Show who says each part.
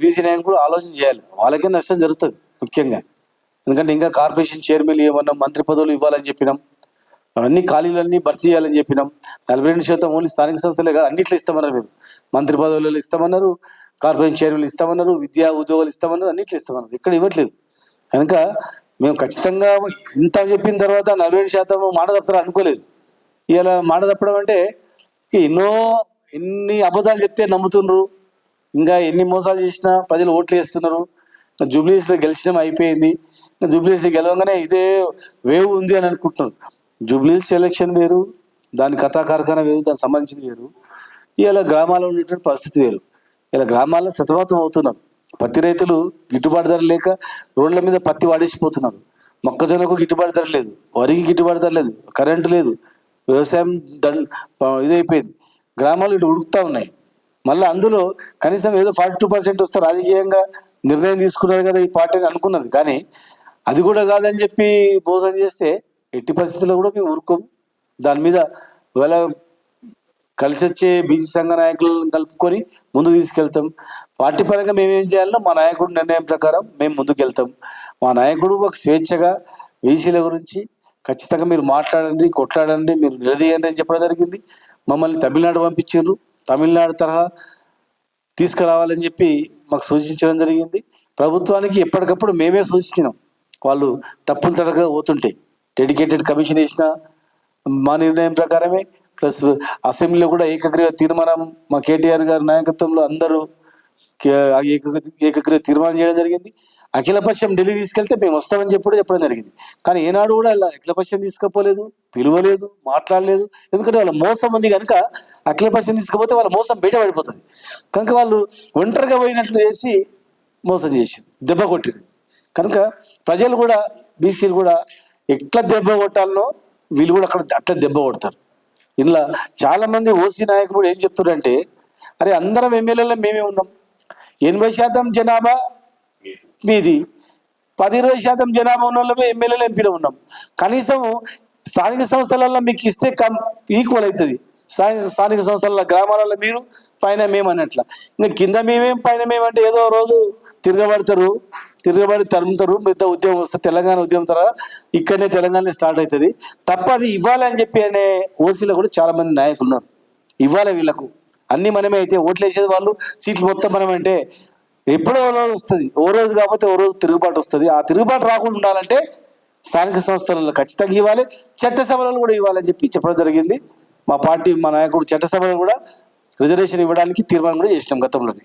Speaker 1: BC నాయకులు కూడా ఆలోచన చేయాలి. వాళ్ళకే నష్టం జరుగుతుంది ముఖ్యంగా. ఎందుకంటే ఇంకా కార్పొరేషన్ చైర్మన్లు ఇవ్వమన్నాం మంత్రి పదవులు ఇవ్వాలని చెప్పినాం. అవన్నీ ఖాళీలన్నీ భర్తీ చేయాలని చెప్పినాం. నలభై రెండు శాతం ఓన్లీ స్థానిక సంస్థలే కాదు అన్నిట్లో ఇస్తామన్నారు మీరు. మంత్రి పదవులు ఇస్తామన్నారు కార్పొరేషన్ చైర్మన్లు ఇస్తామన్నారు విద్యా ఉద్యోగాలు ఇస్తామన్నారు అన్నిట్లో ఇస్తామన్నారు. ఇక్కడ ఇవ్వట్లేదు. కనుక మేము ఖచ్చితంగా ఇంత చెప్పిన తర్వాత నలభై రెండు శాతం మాట తప్పుతారు అనుకోలేదు. ఇలా మాట తప్పడం అంటే ఎన్నో ఎన్ని అబద్ధాలు చెప్తే నమ్ముతుండ్రు ఇంకా ఎన్ని మోసాలు చేసినా ప్రజలు ఓట్లు వేస్తున్నారు. జూబ్లీస్లో గెలిచడం అయిపోయింది. జూబ్లీస్లో గెలవగానే ఇదే వేవ్ ఉంది అని అనుకుంటున్నారు. జూబ్లీస్ ఎలక్షన్ వేరు దాని కథా కార్ఖాన వేరు దానికి సంబంధించింది వేరు. ఇలా గ్రామాల్లో ఉన్నటువంటి పరిస్థితి వేరు. ఇలా గ్రామాల్లో సతమతం అవుతున్నారు పత్తి రైతులు గిట్టుబాటు ధర లేక రోడ్ల మీద పత్తి వాడేసిపోతున్నారు. మొక్కజొన్నకు గిట్టుబాటు ధర లేదు. వరికి గిట్టుబాటు ధర లేదు. కరెంటు లేదు. వ్యవసాయం దండ్ ఇదైపోయింది. గ్రామాలు ఇటు ఉడుకుతా ఉన్నాయి. మళ్ళీ అందులో కనీసం ఏదో ఫార్టీ టూ పర్సెంట్ వస్తే రాజకీయంగా నిర్ణయం తీసుకున్నారు కదా ఈ పార్టీ అని అనుకున్నది. కానీ అది కూడా కాదని చెప్పి బోధన చేస్తే ఎట్టి పరిస్థితుల్లో కూడా మేము ఊరుకోము. దాని మీద ఒకవేళ కలిసి వచ్చే బీసీ సంఘ నాయకులను కలుపుకొని ముందుకు తీసుకెళ్తాం. పార్టీ పరంగా మేము ఏం చేయాలో మా నాయకుడు నిర్ణయం ప్రకారం మేము ముందుకు వెళ్తాం మా నాయకుడు ఒక స్వేచ్ఛగా బీసీల గురించి ఖచ్చితంగా మీరు మాట్లాడండి కొట్లాడండి మీరు నిలదీయండి అని చెప్పడం జరిగింది. మమ్మల్ని తమిళనాడు పంపించారు. తమిళనాడు తరహా తీసుకురావాలని చెప్పి మాకు సూచించడం జరిగింది. ప్రభుత్వానికి ఎప్పటికప్పుడు మేమే సూచించినాం. వాళ్ళు తప్పులు తడక పోతుంటే డెడికేటెడ్ కమిషన్ వేసిన మా నిర్ణయం ప్రకారమే. ప్లస్ అసెంబ్లీలో కూడా ఏకగ్రీవ తీర్మానం మా కేటీఆర్ గారి నాయకత్వంలో అందరూ ఏకగ్రీవ తీర్మానం చేయడం జరిగింది. అఖిలపక్షం ఢిల్లీ తీసుకెళ్తే మేము వస్తామని చెప్పి కూడా చెప్పడం జరిగింది. కానీ ఏనాడు కూడా ఇలా అఖిలపక్షం తీసుకుపోలేదు పిలువలేదు మాట్లాడలేదు. ఎందుకంటే వాళ్ళ మోసం ఉంది కనుక అఖిలపక్షం తీసుకుపోతే వాళ్ళ మోసం బయట పడిపోతుంది. కనుక వాళ్ళు ఒంటరిగా పోయినట్లు చేసి మోసం చేసింది దెబ్బ కొట్టింది. కనుక ప్రజలు కూడా బీసీలు కూడా ఎట్లా దెబ్బ కొట్టాలనో వీళ్ళు కూడా అక్కడ అట్లా దెబ్బ కొడతారు. ఇలా చాలా మంది ఓసీ నాయకులు కూడా ఏం చెప్తున్నారంటే అరే అందరం ఎమ్మెల్యేలో మేమే ఉన్నాం. ఎనభై శాతం జనాభా మీది. పది ఇరవై శాతం జనాభా ఉన్న వాళ్ళమే ఎమ్మెల్యేలు ఎంపీలో ఉన్నాం. కనీసం స్థానిక సంస్థలలో మీకు ఇస్తే కం ఈక్వల్ అవుతుంది స్థానిక స్థానిక సంస్థల గ్రామాలలో మీరు పైన మేము అన్నట్ల. ఇంకా కింద మేమేం పైన మేమంటే ఏదో రోజు తిరగబడతారు తిరగబడి తరుముతారు పెద్ద ఉద్యమం వస్తే తెలంగాణ ఉద్యమం తర్వాత ఇక్కడనే తెలంగాణ స్టార్ట్ అవుతుంది తప్ప అది ఇవ్వాలి అని చెప్పి అనే ఓసీలో కూడా చాలామంది నాయకులు ఉన్నారు. ఇవ్వాలి వీళ్ళకు. అన్ని మనమే అయితే ఓట్లు వేసేది వాళ్ళు. సీట్లు మొత్తం మనమంటే ఎప్పుడో ఓ రోజు వస్తుంది. ఓ రోజు కాకపోతే ఓ రోజు తిరుగుబాటు వస్తుంది. ఆ తిరుగుబాటు రాకుండా ఉండాలంటే స్థానిక సంస్థలలో ఖచ్చితంగా ఇవ్వాలి. చట్టసభలను కూడా ఇవ్వాలని చెప్పి చెప్పడం జరిగింది. మా పార్టీ మా నాయకుడు చట్టసభలో కూడా రిజర్వేషన్ ఇవ్వడానికి తీర్మానం కూడా చేసినాం గతంలోనే.